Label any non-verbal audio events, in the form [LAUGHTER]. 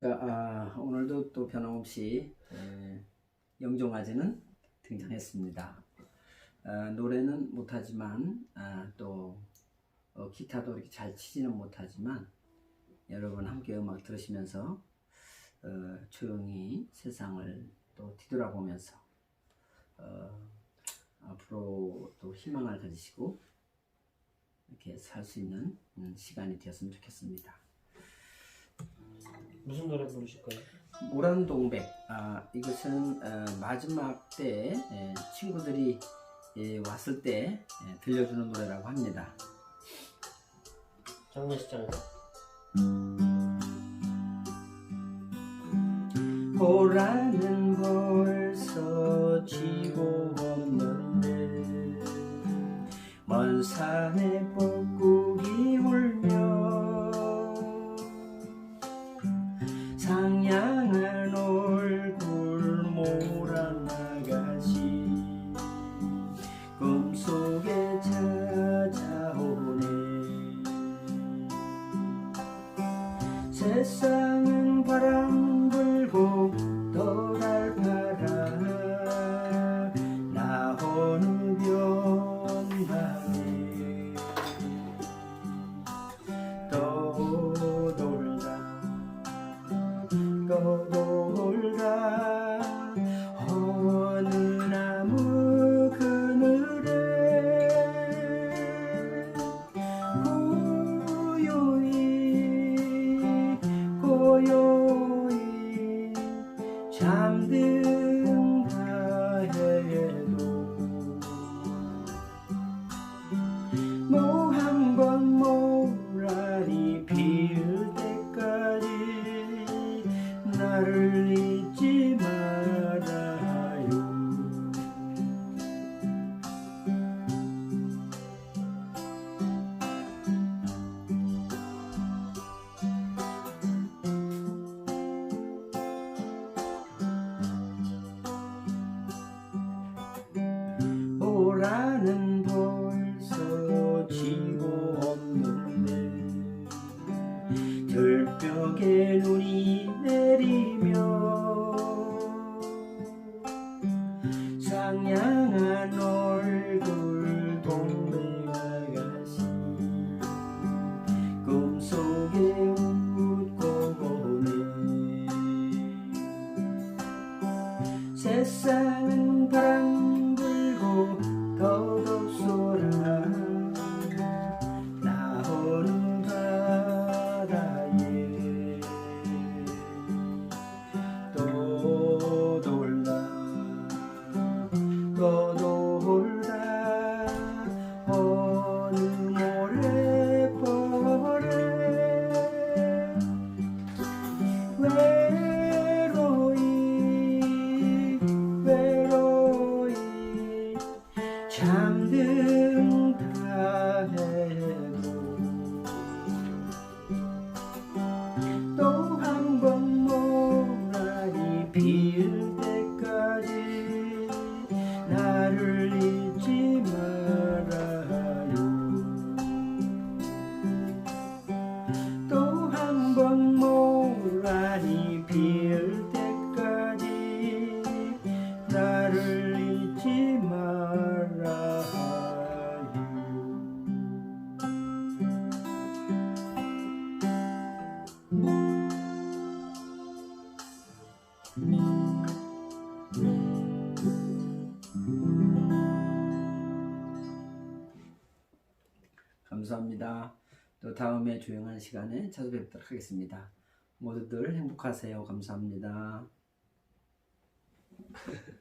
아, 오늘도 또 변함없이 에, 영종아재는 등장했습니다. 아, 노래는 못하지만 아, 또 어, 기타도 이렇게 잘 치지는 못하지만 여러분 함께 음악 들으시면서 어, 조용히 세상을 또 뒤돌아보면서 어, 앞으로 또 희망을 가지시고 이렇게 살 수 있는 음, 시간이 되었으면 좋겠습니다. 무슨 노래 부르실 거예요? 모란동백 아 이것은 어, 마지막 때 에, 친구들이 예, 왔을 때 예, 들려주는 노래라고 합니다. 장례식장에서 보라 세상은 바람 불고 떠날 바라 나 어느 변방에 떠돌다 떠돌다 상 Nunca é 감사합니다. 또 다음에 조용한 시간에 찾아뵙도록 하겠습니다. 모두들 행복하세요. 감사합니다. [LAUGHS]